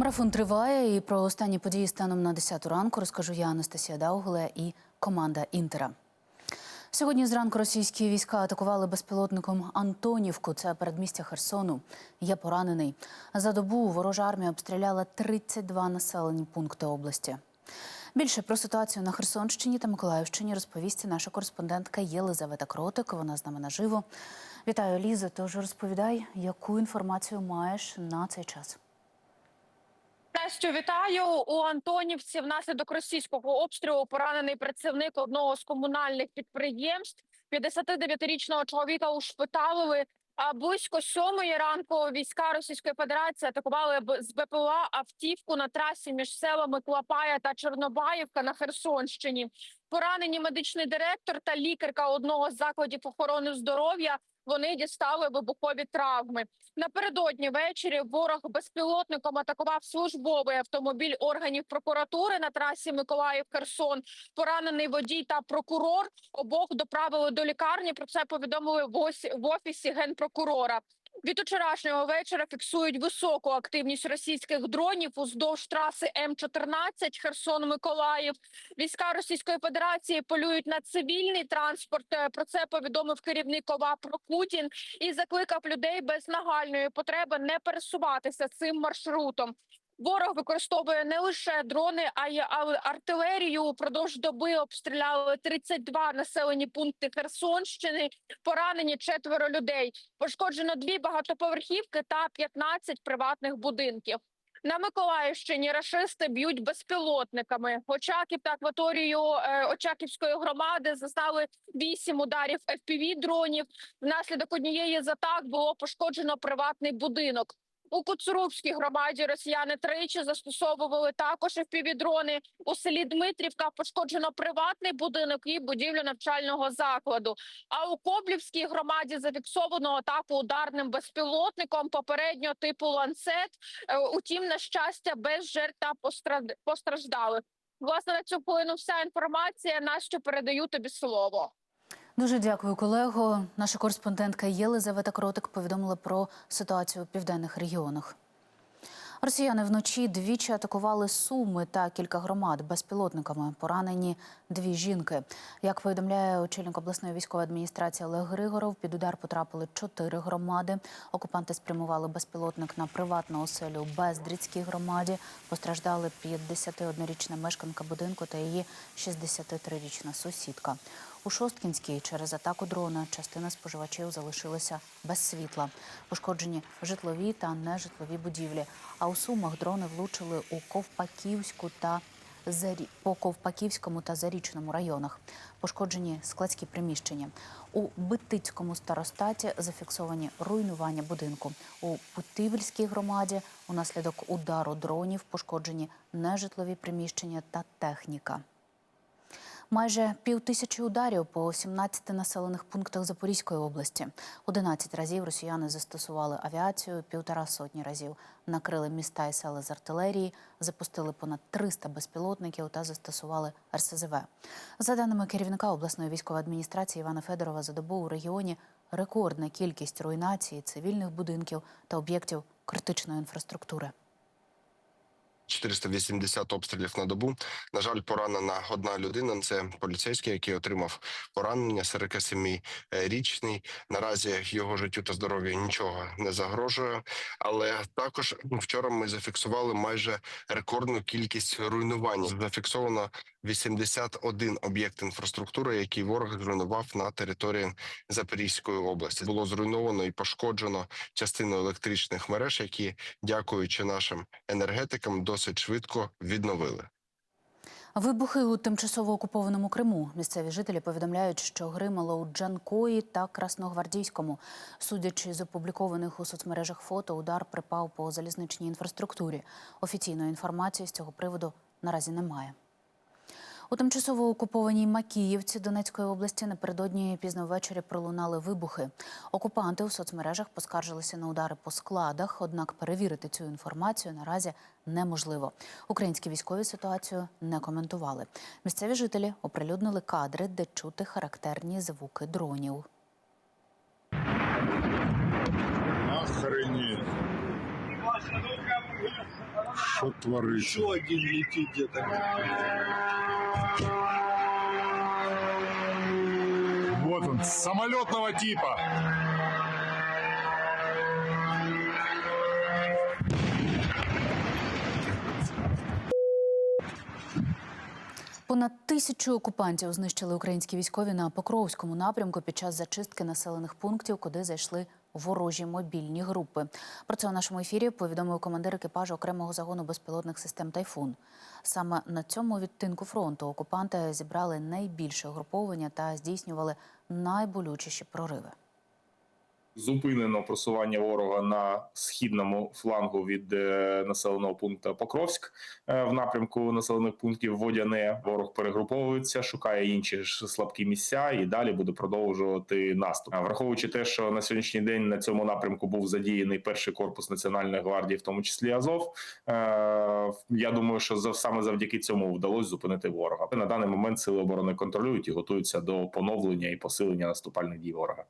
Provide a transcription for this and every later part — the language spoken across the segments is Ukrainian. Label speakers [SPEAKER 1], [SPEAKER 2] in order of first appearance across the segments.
[SPEAKER 1] Марафон триває і про останні події станом на 10 ранку розкажу я, Анастасія Даугле і команда Інтера. Сьогодні зранку російські війська атакували безпілотником Антонівку. Це передмістя Херсону. Є поранений. За добу ворожа армія обстріляла 32 населені пункти області. Більше про ситуацію на Херсонщині та Миколаївщині розповість наша кореспондентка Єлизавета Кротик. Вона з нами наживо. Вітаю, Ліза. Тож розповідай, яку інформацію маєш на цей час.
[SPEAKER 2] Настю, вітаю у Антонівці. Внаслідок російського обстрілу поранений працівник одного з комунальних підприємств. 59-річного чоловіка ушпиталили. А близько сьомої ранку війська Російської Федерації атакували з БПЛА автівку на трасі між селами Клапая та Чорнобаївка на Херсонщині. Поранені медичний директор та лікарка одного з закладів охорони здоров'я. Вони дістали вибухові травми. Напередодні ввечері ворог безпілотником атакував службовий автомобіль органів прокуратури на трасі Миколаїв Херсон. Поранений водій та прокурор обох доправили до лікарні. Про це повідомили в офісі генпрокурора. Від вчорашнього вечора фіксують високу активність російських дронів уздовж траси М14 Херсон-Миколаїв. Війська Російської Федерації полюють на цивільний транспорт. Е, Про це повідомив керівник ОВА Прокутін і закликав людей без нагальної потреби не пересуватися цим маршрутом. Ворог використовує не лише дрони, а й артилерію. Упродовж доби обстріляли 32 населені пункти Херсонщини. Поранені четверо людей. Пошкоджено дві багатоповерхівки та 15 приватних будинків. На Миколаївщині рашисти б'ють безпілотниками. Очаків та акваторію е, Очаківської громади зазнали вісім ударів fpv дронів. Внаслідок однієї з атак було пошкоджено приватний будинок. У Куцурубській громаді росіяни тричі застосовували також FPV-дрони. У селі Дмитрівка пошкоджено приватний будинок і будівлю навчального закладу. А у Коблівській громаді зафіксовано атаку ударним безпілотником попереднього типу ланцет. Е, Утім, на щастя, без жертв та постраждалих. Власне, на цю хвилину вся інформація. Настю передаю тобі слово.
[SPEAKER 1] Дуже дякую, колего. Наша кореспондентка Єлизавета Кротик повідомила про ситуацію у південних регіонах. Росіяни вночі двічі атакували Суми та кілька громад безпілотниками. Поранені дві жінки. Як повідомляє очільник обласної військової адміністрації Олег Григоров, під удар потрапили чотири громади. Окупанти спрямували безпілотник на приватну оселю Бездріцькій громаді. Постраждали 51-річна мешканка будинку та її 63-річна сусідка. У Шосткінській через атаку дрона частина споживачів залишилася без світла. Пошкоджені житлові та нежитлові будівлі. А у Сумах дрони влучили у Ковпаківську та Зарі... по Ковпаківському та Зарічному районах. Пошкоджені складські приміщення. У Битицькому старостаті зафіксовані руйнування будинку. У Путивльській громаді унаслідок удару дронів пошкоджені нежитлові приміщення та техніка. Майже півтисячі ударів по 17 населених пунктах Запорізької області. 11 разів росіяни застосували авіацію, півтора сотні разів накрили міста і села з артилерії, запустили понад 300 безпілотників та застосували РСЗВ. За даними керівника обласної військової адміністрації Івана Федорова, за добу у регіоні рекордна кількість руйнації цивільних будинків та об'єктів критичної інфраструктури.
[SPEAKER 3] 480 обстрілів на добу. На жаль, поранена одна людина. Це поліцейський, який отримав поранення 47-річний. Наразі його життю та здоров'ю нічого не загрожує. Але також вчора ми зафіксували майже рекордну кількість руйнувань. Зафіксовано 81 об'єкт інфраструктури, який ворог зруйнував на території Запорізької області. Було зруйновано і пошкоджено частину електричних мереж, які, дякуючи нашим енергетикам, досить швидко відновили.
[SPEAKER 1] Вибухи у тимчасово окупованому Криму. Місцеві жителі повідомляють, що гримало у Джанкої та Красногвардійському. Судячи з опублікованих у соцмережах фото, удар припав по залізничній інфраструктурі. Офіційної інформації з цього приводу наразі немає. У тимчасово окупованій Макіївці Донецької області напередодні пізно ввечері пролунали вибухи. Окупанти у соцмережах поскаржилися на удари по складах, однак перевірити цю інформацію наразі неможливо. Українські військові ситуацію не коментували. Місцеві жителі оприлюднили кадри, де чути характерні звуки дронів.
[SPEAKER 4] Охренеть. Що твориться?
[SPEAKER 5] Еще один летит где-то.
[SPEAKER 4] Вот он, самолетного типа.
[SPEAKER 1] Понад тисячу окупантів знищили українські військові на Покровському напрямку під час зачистки населених пунктів, куди зайшли ворожі мобільні групи. Про це у нашому ефірі повідомив командир екіпажу окремого загону безпілотних систем Тайфун. Саме на цьому відтинку фронту окупанти зібрали найбільше угруповання та здійснювали найболючіші прориви.
[SPEAKER 6] Зупинено просування ворога на східному флангу від е, населеного пункту Покровськ е, в напрямку населених пунктів Водяне. Ворог перегруповується, шукає інші слабкі місця і далі буде продовжувати наступ. Враховуючи те, що на сьогоднішній день на цьому напрямку був задіяний перший корпус національної гвардії, в тому числі Азов. е, Я думаю, що саме завдяки цьому вдалося зупинити ворога. На даний момент сили оборони контролюють і готуються до поновлення і посилення наступальних дій ворога.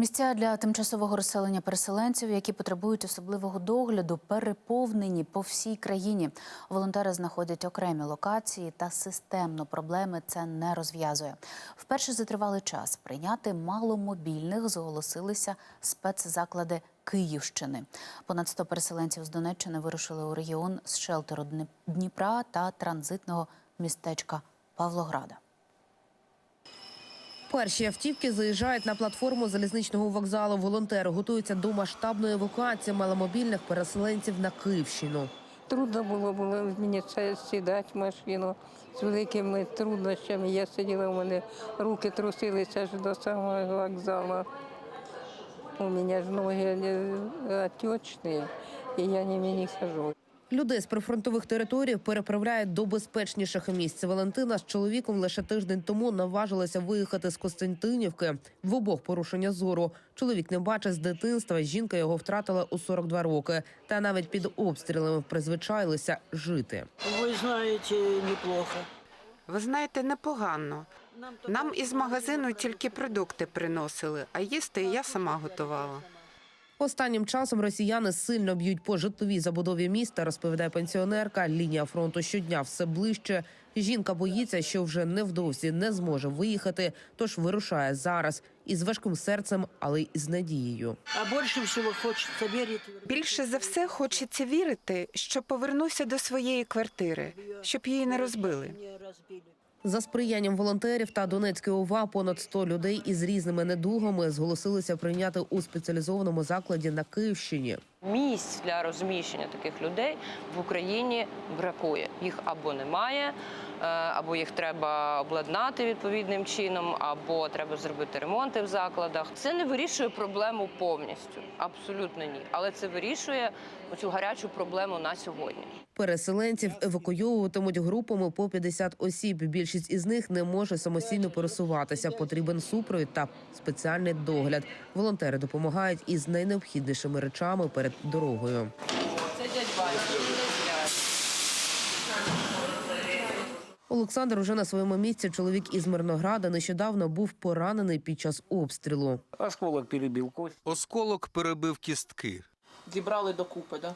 [SPEAKER 1] Місця для тимчасового розселення переселенців, які потребують особливого догляду, переповнені по всій країні. Волонтери знаходять окремі локації та системно проблеми це не розв'язує. Вперше за тривалий час прийняти маломобільних зголосилися спецзаклади Київщини. Понад 100 переселенців з Донеччини вирушили у регіон з шелтеру Дніпра та транзитного містечка Павлограда.
[SPEAKER 7] Перші автівки заїжджають на платформу залізничного вокзалу. Волонтери готуються до масштабної евакуації маломобільних переселенців на Київщину.
[SPEAKER 8] Трудно було, було мені сідати в машину з великими труднощами. Я сиділа, у мене руки трусилися аж до самого вокзалу. У мене ж ноги е, отечні, і я не хожу.
[SPEAKER 7] Людей з прифронтових територій переправляють до безпечніших місць. Валентина з чоловіком лише тиждень тому наважилася виїхати з Костянтинівки. В обох порушення зору. Чоловік не бачить з дитинства. Жінка його втратила у 42 роки. Та навіть під обстрілами призвичайлися жити.
[SPEAKER 9] Ви знаєте, неплохо.
[SPEAKER 10] Ви знаєте, непогано. Нам із магазину тільки продукти приносили, а їсти я сама готувала.
[SPEAKER 7] Останнім часом росіяни сильно б'ють по житловій забудові міста, розповідає пенсіонерка. Лінія фронту щодня все ближче. Жінка боїться, що вже невдовзі не зможе виїхати, тож вирушає зараз із важким серцем, але й з надією.
[SPEAKER 9] А більше всього хочеться вірити.
[SPEAKER 10] Більше за все хочеться вірити, що повернуся до своєї квартири, щоб її не розбили.
[SPEAKER 7] За сприянням волонтерів та Донецької ОВА понад 100 людей із різними недугами зголосилися прийняти у спеціалізованому закладі на Київщині.
[SPEAKER 11] Місць для розміщення таких людей в Україні бракує. Їх або немає, або їх треба обладнати відповідним чином, або треба зробити ремонти в закладах. Це не вирішує проблему повністю, абсолютно ні. Але це вирішує цю гарячу проблему на сьогодні.
[SPEAKER 7] Переселенців евакуйовуватимуть групами по 50 осіб. Більшість із них не може самостійно пересуватися. Потрібен супровід та спеціальний догляд. Волонтери допомагають із найнеобхіднішими речами перед дорогою. Олександр уже на своєму місці. Чоловік із Мирнограда нещодавно був поранений під час обстрілу.
[SPEAKER 5] Осколок перебив кость.
[SPEAKER 12] Осколок перебив кістки.
[SPEAKER 9] Зібрали докупи, да?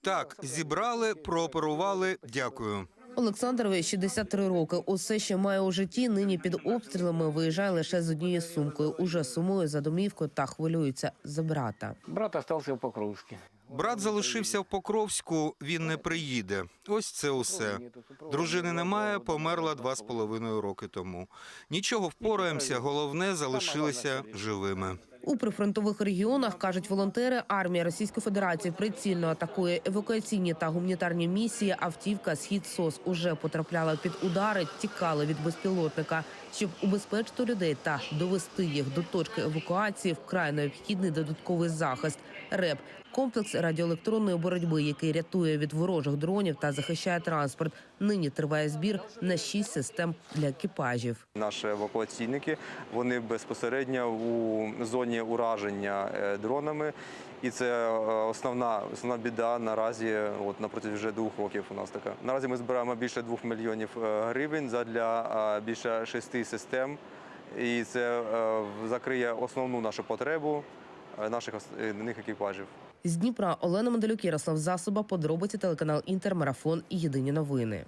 [SPEAKER 12] Так, зібрали, прооперували. Дякую.
[SPEAKER 7] Олександрові 63 роки. Усе ще має у житті. Нині під обстрілами виїжджає лише з однією сумкою. Уже сумує за домівкою та хвилюється за брата.
[SPEAKER 5] Брат залишився в Покровську.
[SPEAKER 12] Брат залишився в Покровську. Він не приїде. Ось це усе. Дружини немає, померла два з половиною роки тому. Нічого впораємося. Головне залишилися живими.
[SPEAKER 7] У прифронтових регіонах кажуть волонтери, армія Російської Федерації прицільно атакує евакуаційні та гуманітарні місії. Автівка Схід СОС уже потрапляла під удари, тікали від безпілотника. Щоб убезпечити людей та довести їх до точки евакуації, вкрай необхідний додатковий захист. РЕП комплекс радіоелектронної боротьби, який рятує від ворожих дронів та захищає транспорт. Нині триває збір на шість систем для екіпажів.
[SPEAKER 13] Наші евакуаційники вони безпосередньо у зоні ураження е, дронами. І це е, основна основна біда наразі. От напроти вже двох років у нас така. Наразі ми збираємо більше двох мільйонів е, гривень задля е, більше шести систем, і це закриє основну нашу потребу. Е, наших ос- е, них екіпажів.
[SPEAKER 7] З Дніпра Олена Манделюк, Ярослав Засоба, подробиці телеканал Інтер, Марафон і Єдині новини.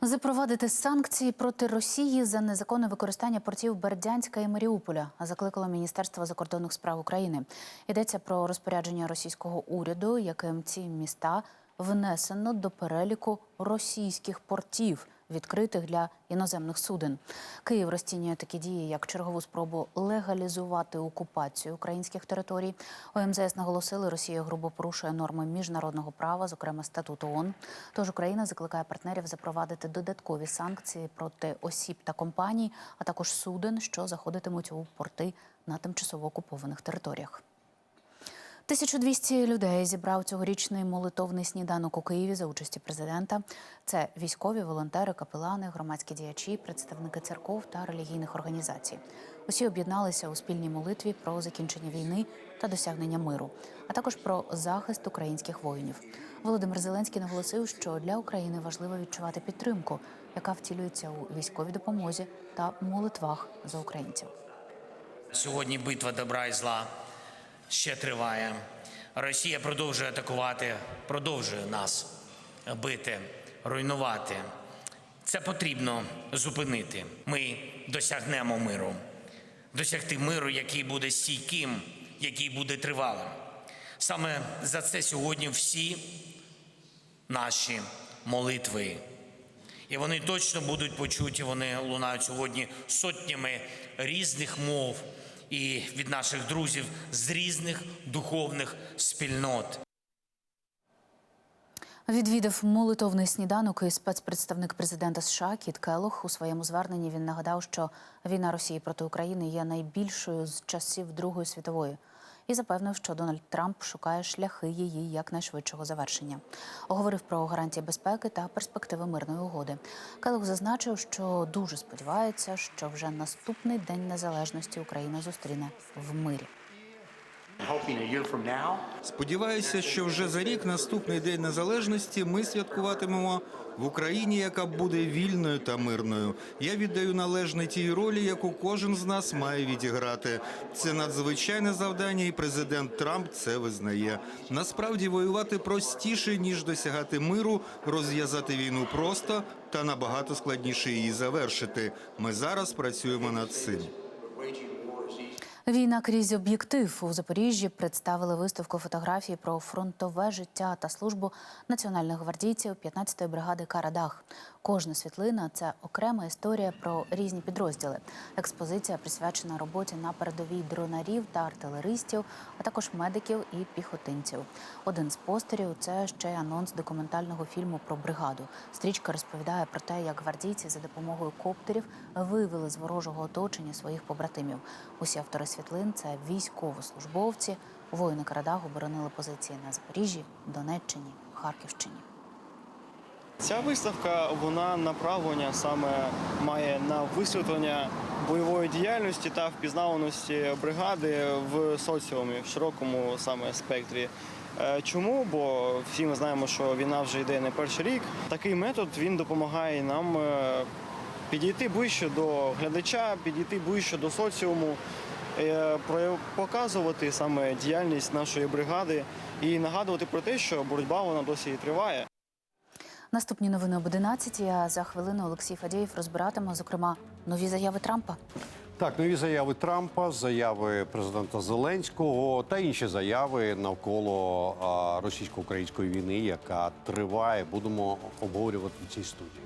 [SPEAKER 1] Запровадити санкції проти Росії за незаконне використання портів Бердянська і Маріуполя закликало Міністерство закордонних справ України. Йдеться про розпорядження російського уряду, яким ці міста внесено до переліку російських портів, відкритих для іноземних суден. Київ розцінює такі дії як чергову спробу легалізувати окупацію українських територій. У МЗС наголосили, Росія грубо порушує норми міжнародного права, зокрема статут ООН. Тож Україна закликає партнерів запровадити додаткові санкції проти осіб та компаній, а також суден, що заходитимуть у порти на тимчасово окупованих територіях. 1200 людей зібрав цьогорічний молитовний сніданок у Києві за участі президента. Це військові, волонтери, капелани, громадські діячі, представники церков та релігійних організацій. Усі об'єдналися у спільній молитві про закінчення війни та досягнення миру, а також про захист українських воїнів. Володимир Зеленський наголосив, що для України важливо відчувати підтримку, яка втілюється у військовій допомозі та молитвах за українців.
[SPEAKER 14] Сьогодні битва добра і зла ще триває. Росія продовжує атакувати, продовжує нас бити, руйнувати. Це потрібно зупинити. Ми досягнемо миру, досягти миру, який буде стійким, який буде тривалим. Саме за це сьогодні всі наші молитви. І вони точно будуть почуті. Вони лунають сьогодні сотнями різних мов і від наших друзів з різних духовних спільнот.
[SPEAKER 1] Відвідав молитовний сніданок і спецпредставник президента США Кіт Келох. У своєму зверненні він нагадав, що війна Росії проти України є найбільшою з часів Другої світової. І запевнив, що Дональд Трамп шукає шляхи її якнайшвидшого завершення. Говорив про гарантії безпеки та перспективи мирної угоди. Келух зазначив, що дуже сподівається, що вже наступний день незалежності Україна зустріне в мирі.
[SPEAKER 12] Сподіваюся, що вже за рік, наступний день незалежності, ми святкуватимемо в Україні, яка буде вільною та мирною. Я віддаю належне тій ролі, яку кожен з нас має відіграти. Це надзвичайне завдання, і президент Трамп це визнає. Насправді воювати простіше ніж досягати миру, розв'язати війну просто та набагато складніше її завершити. Ми зараз працюємо над цим.
[SPEAKER 1] Війна крізь об'єктив у Запоріжжі представили виставку фотографій про фронтове життя та службу національних гвардійців 15-ї бригади Карадах. Кожна світлина це окрема історія про різні підрозділи. Експозиція присвячена роботі на передовій дронарів та артилеристів, а також медиків і піхотинців. Один з постерів це ще й анонс документального фільму про бригаду. Стрічка розповідає про те, як гвардійці за допомогою коптерів вивели з ворожого оточення своїх побратимів. Усі автори світлин це військовослужбовці. Воїни Карадагу боронили позиції на Запоріжжі, Донеччині, Харківщині.
[SPEAKER 15] Ця виставка вона направлення саме має на висвітлення бойової діяльності та впізнаваності бригади в соціумі в широкому саме спектрі. Е, Чому? Бо всі ми знаємо, що війна вже йде не перший рік. Такий метод він допомагає нам е, підійти ближче до глядача, підійти ближче до соціуму, показувати саме діяльність нашої бригади і нагадувати про те, що боротьба вона досі і триває.
[SPEAKER 1] Наступні новини об 11 а за хвилину Олексій Фадєєв розбиратиме, зокрема, нові заяви Трампа.
[SPEAKER 16] Так, нові заяви Трампа, заяви президента Зеленського та інші заяви навколо російсько-української війни, яка триває. Будемо обговорювати в цій студії.